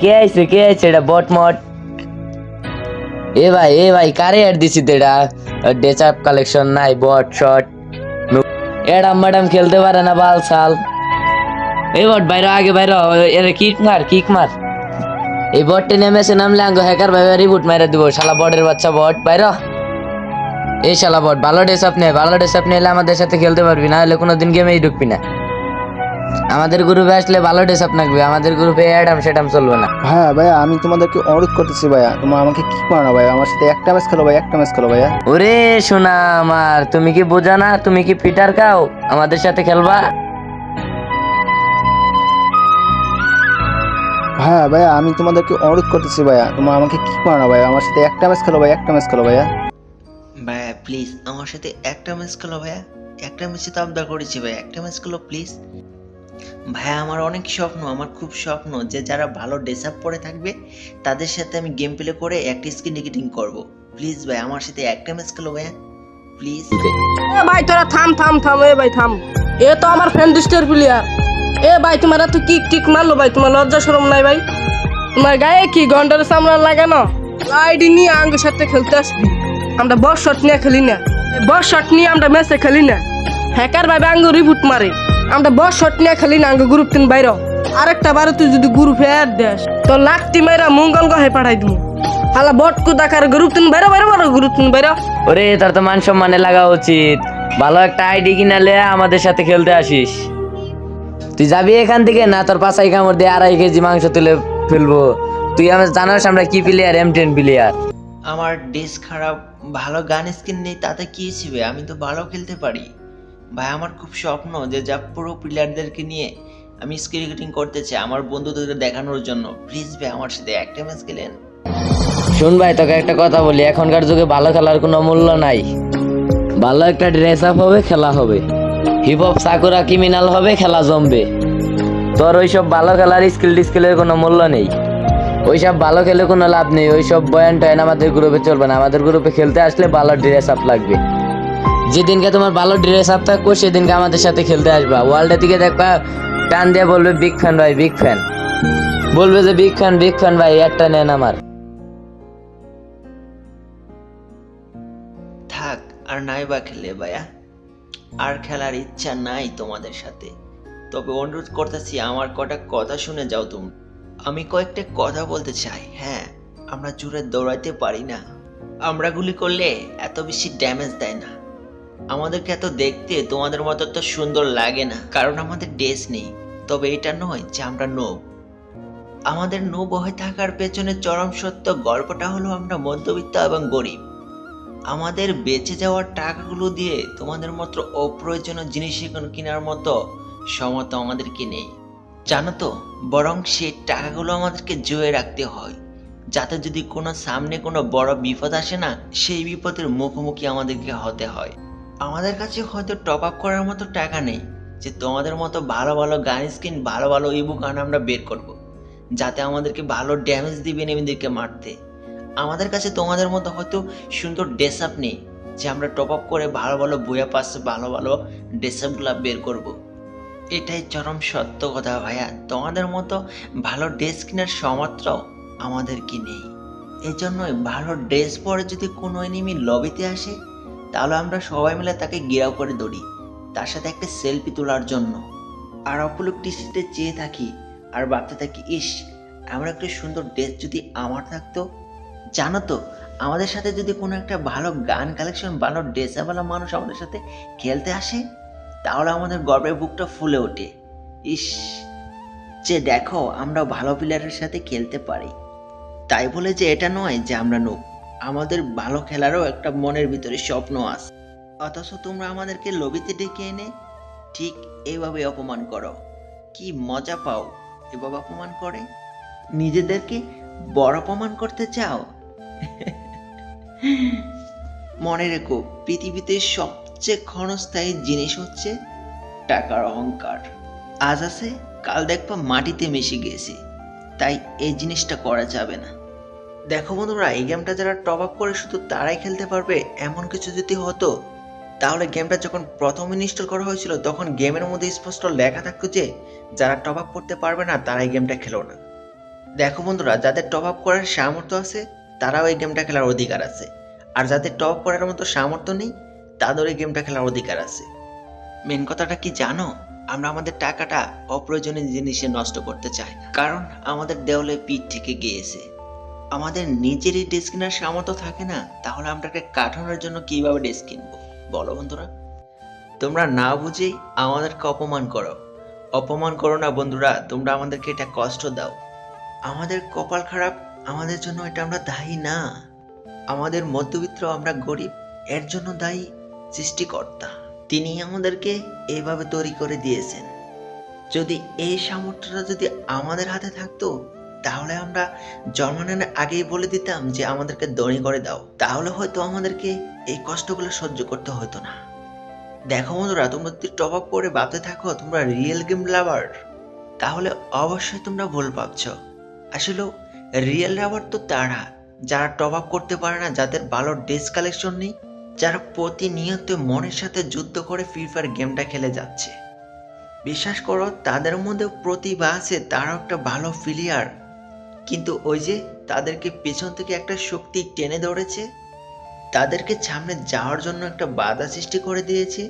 কে আইছে কে আইছে এটা বট মট? এ ভাই এ ভাই, কারে অ্যাড দিছি তো এটা ডেচাপ কালেকশন নাই, বট, শট। এডাম ম্যাডাম খেলতে পারে না বাল সাল। এই বট, বাইরে আগে বাইরে এর কিক মার কিক মার। এই বটটি নেমেছে, নামলে আঙ্গ হ্যাকার ভাই রিবুট মাইরা দিব, শালা বটের বাচ্চা বট। বাইরে এই শালা বট, ভালো ডেসাপ নে, ভালো ডেসাপ নিলে আমাদের সাথে খেলতে পারবি, না হলে কোনোদিন গেমেই ঢুকবি না। আমাদের গ্রুপে আসলে ভালো ডেসাপ লাগবে আমাদের গ্রুপে অ্যাডাম সেটাম চলবে না। হ্যাঁ ভাইয়া আমি তোমাদেরকে অনুরোধ করতেছি ভাইয়া। তোমরা আমাকে কি করো না ভাইয়া? আমার সাথে একটা ম্যাচ খেলো ভাই একটা ম্যাচ খেলো ভাইয়া। ওরে শোনা আমার তুমি কি বোঝা না? তুমি কি ফিটার খাও আমাদের সাথে খেলবা? হ্যাঁ ভাইয়া আমি তোমাদেরকে অনুরোধ করতেছি ভাইয়া। তোমরা আমাকে কি করো না ভাইয়া? আমার সাথে একটা ম্যাচ খেলো ভাই একটা ম্যাচ খেলো ভাইয়া। ভাইয়া প্লিজ আমার সাথে একটা ম্যাচ খেলো ভাইয়া। একটা ম্যাচে তো আবদার করেছি ভাইয়া। একটা ম্যাচ খেলো প্লিজ ভাইয়া, আমার অনেক স্বপ্ন, আমার খুব স্বপ্ন যে যারা ভালো ড্রেস আপ পরে থাকবে, তাদের সাথে আমি গেম প্লে করে একটা স্ক্রিন টিকিটিং করব। প্লিজ ভাই, আমার সাথে একটা ম্যাচ খেলো ভাইয়া। প্লিজ এ ভাই, তোরা থাম থাম থাম, এ ভাই, থাম। এ তো আমার ফ্রেন্ড স্টার প্লেয়ার এ ভাই, তোমার তো কিক টিক মারলো ভাই, তোমার লজ্জা শরম নাই ভাই। তোমার গায়ে কি গন্ডার সামনে লাগানো আইডি নিয়ে আঙ্গের সাথে খেলতে আসবি। আমরা বস শট নিয়ে খেলি না। বস শট নিয়ে আমরা ম্যাচে খেলি না। হ্যাকার ভাবে আঙ্গ রিবুট মারে। আমরা বস শট নিয়ে খেলি না আঙ্গ গ্রুপ তিন বাইর। আরেকটা বারে তুই যদি গ্রুপে অ্যাড দেস তো লাখটি মাইরা মঙ্গল গহে পাঠাই দিবো হালা বট কু দেখার গ্রুপ তিন বাইরে বাইরে বাইরে গ্রুপ তিন বাইরে। ওরে তার তো মান সম্মানে লাগা উচিত। ভালো একটা আইডি কিনালে আমাদের সাথে খেলতে আসিস। তুই যাবি এখান থেকে? না তোর পাশাই কামড় দিয়ে আড়াই কেজি মাংস তুলে ফেলব। তুই আমার জানাস আমরা কি প্লেয়ার এম টেন প্লেয়ার আমার ড্রেস খারাপ ভালো গান স্কিন নেই তাতে কি ছিবে? আমি তো ভালো খেলতে পারি। ভাই, আমার খুব স্বপ্ন যে যা পুরো প্লেয়ারদেরকে নিয়ে আমি স্ক্রিন টিকিটিং করতে চাই, আমার বন্ধুদের দেখানোর জন্য। প্লিজ ভাই, আমার সাথে একটা ম্যাচ খেলেন শুন ভাই, তোকে একটা কথা বলি, এখনকার যুগে ভালো খেলার কোনো মূল্য নাই। ভালো একটা ড্রেস আপ হবে, খেলা হবে। হিপ হপ সাকুরা ক্রিমিনাল হবে, খেলা জমবে। তোর ওইসব ভালো খেলার স্কিল টিস্কিলের কোনো মূল্য নেই। ওইসব ভালো খেলে কোনো লাভ নেই, ওইসব বয়ান টয়ান আমাদের গ্রুপে চলবে না। আমাদের গ্রুপে খেলতে আসলে ভালো ড্রেস আপ লাগবে। যেদিনকে তোমার ভালো ড্রেস আপ থাকব, সেদিনকে আমাদের সাথে খেলতে আসবা। ওয়ার্ল্ডের দিকে দেখবা, টান দিয়ে বলবে বিগ ফ্যান ভাই বিগ ফ্যান বলবে যে বিগ ফ্যান বিগ ফ্যান ভাই, একটা নেন আমার। থাক, আর নাই বা খেলে ভাইয়া। আর খেলার ইচ্ছা নাই তোমাদের সাথে। তবে অনুরোধ করতেছি, আমার কটা কথা শুনে যাও তুমি। আমি কয়েকটা কথা বলতে চাই হ্যাঁ? আমরা জোরে দৌড়াইতে পারি না। আমরা গুলি করলে এত বেশি ড্যামেজ দেয় না। আমাদেরকে এত দেখতে তোমাদের মতো তো সুন্দর লাগে না, কারণ আমাদের ড্রেস নেই। তবে এটা নয় যে আমরা নোব। আমাদের নোব হয়ে থাকার পেছনে চরম সত্য গল্পটা হলো আমরা মধ্যবিত্ত এবং গরিব। আমাদের বেঁচে যাওয়ার টাকাগুলো দিয়ে তোমাদের মতো অপ্রয়োজনীয় জিনিস এখন কেনার মতো সমত আমাদেরকে নেই। জানো তো, বরং সেই টাকাগুলো আমাদেরকে জয়ে রাখতে হয়, যাতে যদি কোনো সামনে কোনো বড় বিপদ আসে না, সেই বিপদের মুখোমুখি আমাদেরকে হতে হয়। আমাদের কাছে হয়তো টপ আপ করার মতো টাকা নেই যে তোমাদের মতো ভালো ভালো গান স্কিন ভালো ভালো ইবুক গান আমরা বের করব। যাতে আমাদেরকে ভালো ড্যামেজ দিবে এমনিদেরকে মারতে আমাদের কাছে তোমাদের মতো হয়তো সুন্দর ড্রেস আপ নেই যে আমরা টপ আপ করে ভালো ভালো বইয়া পাশে ভালো ভালো ড্রেস আপগুলো বের করব। এটাই চরম সত্য কথা ভাইয়া তোমাদের মতো ভালো ড্রেস কেনার সামর্থ্য আমাদের কি নেই এই জন্যই ভালো ড্রেস পরে যদি কোনো এনিমি লবিতে আসে তাহলে আমরা সবাই মিলে তাকে গিরাও করে দৌড়ি তার সাথে একটা সেলফি তোলার জন্য। আর অপলক টিসিতে চেয়ে থাকি আর ভাবতে থাকি, ইস, এমন একটা সুন্দর ড্রেস যদি আমার থাকতো? জানো তো, আমাদের সাথে যদি কোনো একটা ভালো গান কালেকশন ভালো ড্রেসওয়ালা মানুষ আমাদের সাথে খেলতে আসে, তাহলে আমাদের গর্বের বুকটা ফুলে ওঠে। ইস, যে দেখো আমরা ভালো প্লেয়ারের সাথে খেলতে পারি। তাই বলে যে এটা নয় যে আমরা নোক আমাদের ভালো খেলারও একটা মনের ভিতরে স্বপ্ন আছে। অথচ তোমরা আমাদেরকে লবিতে ডেকে এনে ঠিক এইভাবে অপমান করো। কি মজা পাও এভাবে অপমান করে? নিজেদেরকে বড় অপমান করতে চাও? মনে রেখো, পৃথিবীতে সবচেয়ে ক্ষণস্থায়ী জিনিস হচ্ছে টাকার অহংকার। আজ আছে, কাল দেখবা মাটিতে মিশে গিয়েছে তাই এই জিনিসটা করা যাবে না। দেখো বন্ধুরা, এই গেমটা যারা টপ আপ করে শুধু তারাই খেলতে পারবে, এমন কিছু যদি হতো, তাহলে গেমটা যখন প্রথম ইনস্টল করা হয়েছিল, তখন গেমের মধ্যে স্পষ্ট লেখা থাকতো যে, যারা টপ আপ করতে পারবে না, তারা এই গেমটা খেলো না। দেখো বন্ধুরা, যাদের টপ আপ করার সামর্থ্য আছে, তারাও এই গেমটা খেলার অধিকার আছে। আর যাদের টপ আপ করার মতো সামর্থ্য নেই তাদের এই গেমটা খেলার অধিকার আছে। মেন কথাটা কি জানো? আমরা আমাদের টাকাটা অপ্রয়োজনীয় জিনিসে নষ্ট করতে চাই না। কারণ আমাদের দেওয়ালে পিঠ থেকে গিয়েছে। আমাদের নিজেরই ড্রেস কেনার সামর্থ্য থাকে না, তাহলে আমরা একটা কাঠানোর জন্য কীভাবে ড্রেস কিনবো? বলো বন্ধুরা। তোমরা না বুঝেই আমাদেরকে অপমান করো। অপমান করো না বন্ধুরা, তোমরা আমাদেরকে এটা কষ্ট দাও। আমাদের কপাল খারাপ, আমাদের জন্য এটা আমরা দায়ী না। আমাদের মধ্যবিত্ত আমরা গরিব, এর জন্য দায়ী সৃষ্টিকর্তা। তিনি আমাদেরকে এইভাবে তৈরি করে দিয়েছেন। যদি এই সামর্থ্যটা যদি আমাদের হাতে থাকতো তাহলে আমরা জন্মানোর আগেই বলে দিতাম যে আমাদেরকে দড়ি করে দাও। তাহলে হয়তো আমাদেরকে এই কষ্টগুলো সহ্য করতে হতো না। দেখো বন্ধুরা, তোমরা যদি টপ আপ করে ভাবতে থাকো, তোমরা রিয়েল গেম লাভার তাহলে অবশ্যই তোমরা ভুল ভাবছ। আসলে রিয়েল লাভার তো তারা, যারা টপ আপ করতে পারে না, যাদের ভালো ড্রেস কালেকশন নেই, যারা প্রতিনিয়ত মনের সাথে যুদ্ধ করে ফ্রি ফায়ার গেমটা খেলে যাচ্ছে। বিশ্বাস করো, তাদের মধ্যে প্রতিভা আছে, তারাও একটা ভালো প্লেয়ার কিন্তু ওই যে তাদেরকে পেছন থেকে একটা শক্তি টেনে ধরেছে, তাদেরকে সামনে যাওয়ার জন্য একটা বাধা সৃষ্টি করে দিয়েছে।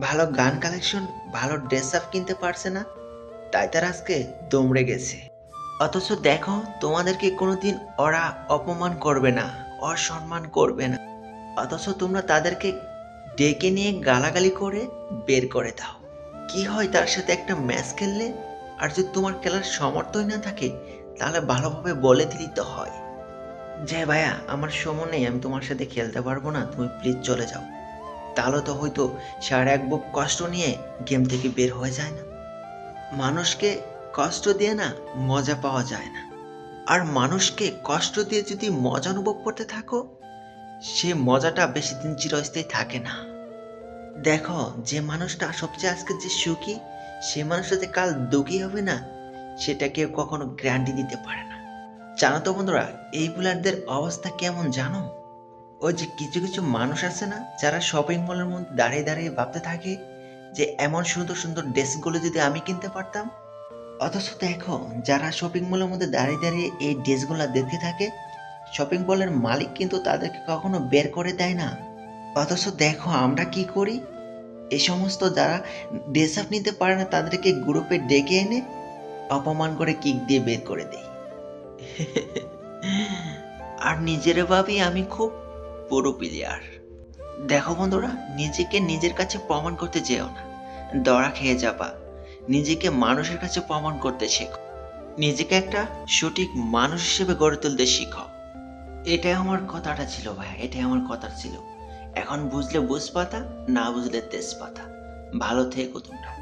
ভালো গান কালেকশন ভালো ড্রেস আপ কিনতে পারছে না, তাই তারা আজকে দমড়ে গেছে। অথচ দেখো, তোমাদেরকে কোনোদিন ওরা অপমান করবে না, অসম্মান করবে না। অথচ তোমরা তাদেরকে ডেকে নিয়ে গালাগালি করে বের করে দাও। কি হয় তার সাথে একটা ম্যাচ খেললে? আর যদি তোমার খেলার সমর্থই না থাকে তাহলে ভালোভাবে বলে দিলেই তো হয়। যে ভাইয়া, আমার সময় নেই, আমি তোমার সাথে খেলতে পারব না, তুমি প্লিজ চলে যাও। তাহলে তো হয়তো সারা এক বুক কষ্ট নিয়ে গেম থেকে বের হয়ে যায় না। মানুষকে কষ্ট দিয়ে না মজা পাওয়া যায় না। আর মানুষকে কষ্ট দিয়ে যদি মজা অনুভব করতে থাকো, সে মজাটা বেশি দিন চিরস্থায়ী থাকে না। দেখো, যে মানুষটা সবচেয়ে আজকে যে সুখী, সে মানুষটা যে কাল দুঃখী হবে না সেটা কেউ কখনো গ্যারান্টি দিতে পারে না। জানো তো বন্ধুরা, এই প্লেয়ারদের অবস্থা কেমন জানো? ওই যে কিছু কিছু মানুষ আছে না, যারা শপিং মলের মধ্যে দাঁড়িয়ে দাঁড়িয়ে ভাবতে থাকে যে এমন সুন্দর সুন্দর ড্রেসগুলো যদি আমি কিনতে পারতাম। অথচ দেখো, যারা শপিং মলের মধ্যে দাঁড়িয়ে দাঁড়িয়ে এই ড্রেসগুলো দেখতে থাকে শপিং মলের মালিক কিন্তু তাদেরকে কখনো বের করে দেয় না। অথচ দেখো, আমরা কি করি? এই সমস্ত যারা ড্রেস আপ নিতে পারে না, তাদেরকে গ্রুপে ডেকে এনে অপমান করে কিক দিয়ে বের করে দেই। আর নিজের ভাবি আমি খুব পুরো প্লেয়ার দেখো বন্ধুরা, নিজেকে নিজের কাছে প্রমাণ করতে যেও না। দড়া খেয়ে যাবা। নিজেকে মানুষের কাছে প্রমাণ করতে শেখো। নিজেকে একটা সঠিক মানুষ হিসেবে গড়ে তুলতে শিখো। এটাই আমার কথাটা ছিল ভাই এটাই আমার কথা ছিল। এখন বুঝলে বুঝ পাতা না বুঝলে তেজ পাতা ভালো থেকো তোমরা।